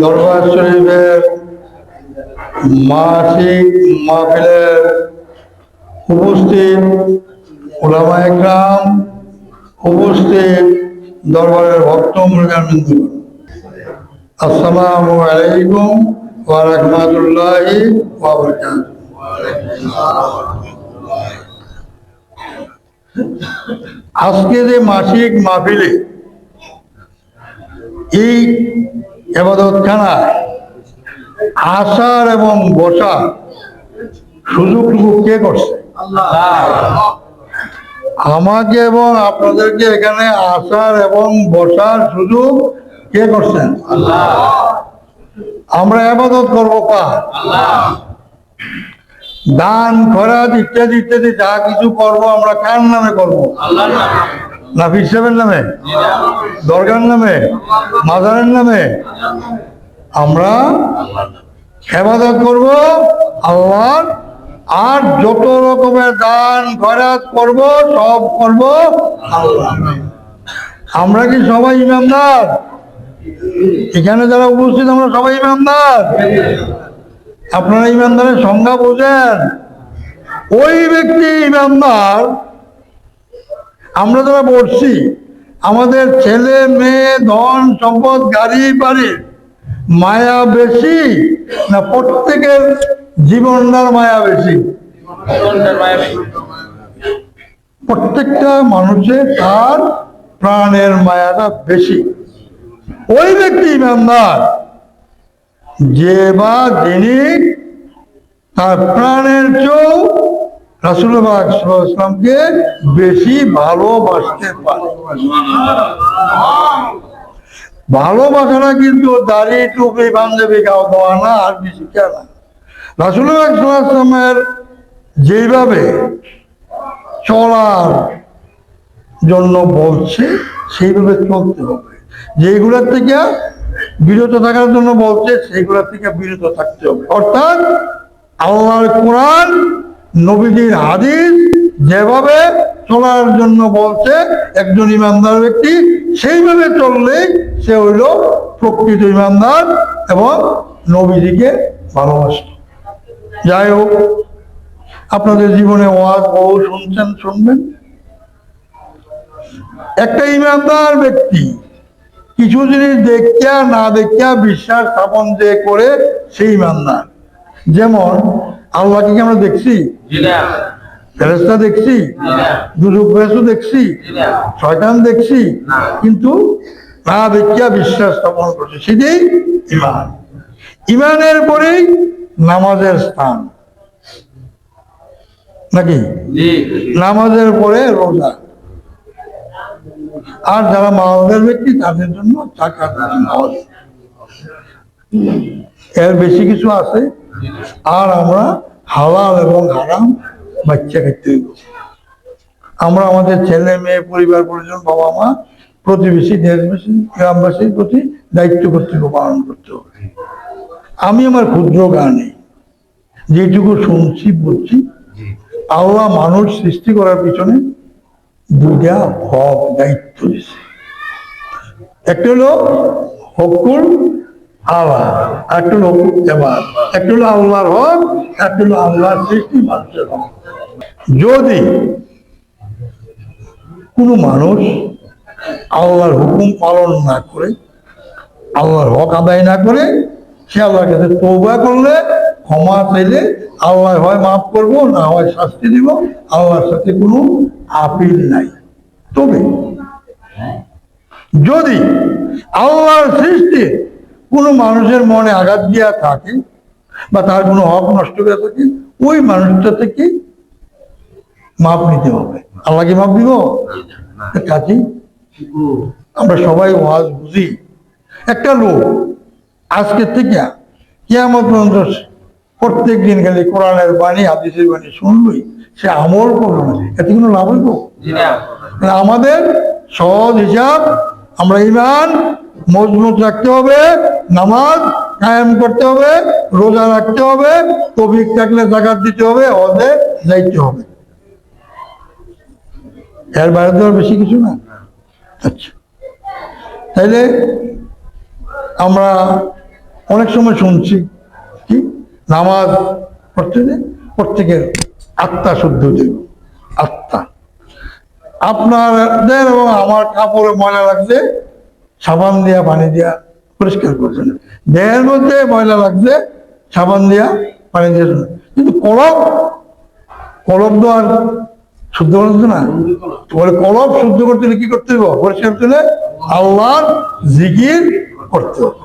দরবার শরীফের মাসিক মাহফিলের উপস্থিত উপস্থিত দরবারের ভক্ত মৃগানন্দ আসসালামু আলাইকুম ওয়া রাহমাতুল্লাহি ওয়া বারাকাতুহু। আজকে যে মাসিক মাহফিলে এই এবাদতখানায় আসার এবং বসার সুযোগটুকু কে করছে? আমাকে এবং আপনাদেরকে এখানে আসার এবং বসার সুযোগ কে করছেন? আমরা আবাদত করব কার? দান, খরাজ ইত্যাদি ইত্যাদি, যা কিছু করব আমরা কার নামে করব? না সাহেবের নামে, দরগার নামে, মাজারের নামে আমরা হেফাজত করব, আল্লাহর আর যত রকমের দান খরাজ করব, সব করব আল্লাহ। আমরা কি সবাই ইমামদার এখানে যারা উপস্থিত, আমরা সবাই ইমামদার আপনারা ইমামদারের সংজ্ঞা বোঝেন। ওই ব্যক্তি ইমানদার আমরা যারা বলছি আমাদের ছেলে মেয়ে ধন সম্পদ গাড়ি বাড়ি মায়া বেশি না প্রত্যেকের জীবনদার মায়া বেশি? প্রত্যেকটা মানুষের তার প্রাণের মায়াটা বেশি। ওই ব্যক্তি ইমানদার যে বা যিনি তার প্রাণের চেয়েও রাসুল্লাহ ইসলামকে বেশি ভালোবাসতে পারে। ভালোবাসাটা কিন্তু দাড়ি টুপি পাঞ্জাবি গাও দেওয়া না, আর বেশি কেন? ইসলামের যেভাবে চলার জন্য বলছে, সেইভাবে চলতে হবে। যেগুলোর থেকে বিরত থাকার জন্য বলছে, সেইগুলোর থেকে বিরত থাকতে হবে। অর্থাৎ আল্লাহর কোরআন নবীজির হাদিস যেভাবে চলার জন্য বলছে, একজন ইমানদার ব্যক্তি সেইভাবে চললে সে হইল প্রকৃত ইমানদার এবং নবীজিকে ভালোবাসত। যাই হোক, আপনাদের জীবনে ওয়াজ বহু শুনছেন, শুনবেন। একটা ইমানদার ব্যক্তি কিছু জিনিস দেখিয়া না দেখিয়া বিশ্বাস স্থাপন যে করে সেই ইমানদার। যেমন আল্লাহকে কি আমরা দেখছি? ফেরেস্তা দেখছি। ফেরেস্তা দেখছি। শয়তান দেখছি। কিন্তু না দেখিয়া বিশ্বাস স্থাপন করছে। সেটাই ইমান ইমানের পরেই নামাজের স্থান। নাকি? নামাজের পরে রোজা। আর যারা মালদার ব্যক্তি তাদের জন্য টাকা এর বেশি কিছু আছে? আর আমরা হালাল এবং হারাম বাচ্চা খেতে হইব। আমরা আমাদের ছেলে, মেয়ে, পরিবার, পরিজন, বাবা মা প্রতিবেশী, দেশবাসী, গ্রামবাসীর প্রতি দায়িত্ব কর্তব্য পালন করতে হবে। আমি আমার ক্ষুদ্র গানে যেটুকু শুনছি, বুঝছি, আল্লাহ মানুষ সৃষ্টি করার পিছনে দুইটা হক দায়িত্ব দিছে একটা হলো হকুল আল্লাহ একটা এবার, একটা আল্লাহর হক, একটা আল্লাহর সৃষ্টি মানুষের যদি কোনো মানুষ আল্লাহর হুকুম পালন না করে, আল্লাহর হক আদায় না করে, সে আল্লাহর কাছে তৌবা করলে, ক্ষমা চাইলে আল্লাহ হয় মাফ করব, না হয় শাস্তি দিব, আল্লাহর সাথে কোনো আপিল নাই। তবে যদি আল্লাহর সৃষ্টি কোনো মানুষের মনে আঘাত দিয়া থাকে বা তার কোনো হক নষ্ট হয়ে থাকে ওই মানুষটা থেকে মাপ নিতে হবে। আল্লাহকে মাপ দিব? কাজেই আমরা সবাই ওয়াজ বুঝি। একটা লোক আজকের থেকে কেমন পর্যন্ত প্রত্যেক দিন খালি কোরআনের বাণী হাদিসের বাণী শুনলই সে আমল করল না। এতে কোনো লাভ হইব? আমাদের সহজ হিসাব আমরা ইমান মজবুত রাখতে হবে, নামাজ কায়েম করতে হবে, রোজা রাখতে হবে তবিক থাকলে জাকাত দিতে হবে, হজে যাইতে হবে। এর বাইরে তো বেশি কিছু না? আচ্ছা। তাইলে আমরা অনেক সময় শুনছি, কি? নামাজ পড়তে প্রত্যেকের আত্মা শুদ্ধ দেব আত্মা। আপনাদের এবং আমার কাপড়ে ময়লা লাগছে সাবান দিয়া, পানি দিয়া পরিষ্কার করছেন দেহের মধ্যে ময়লা লাগছে, সাবান দিয়া, পানি দিয়ে কিন্তু কলব কলব তো আর শুদ্ধ করতে না। বলে কলব শুদ্ধ করতে হলে কি করতে হবে পরিষ্কার করতে হলে আল্লাহর জিকির করতে হবে।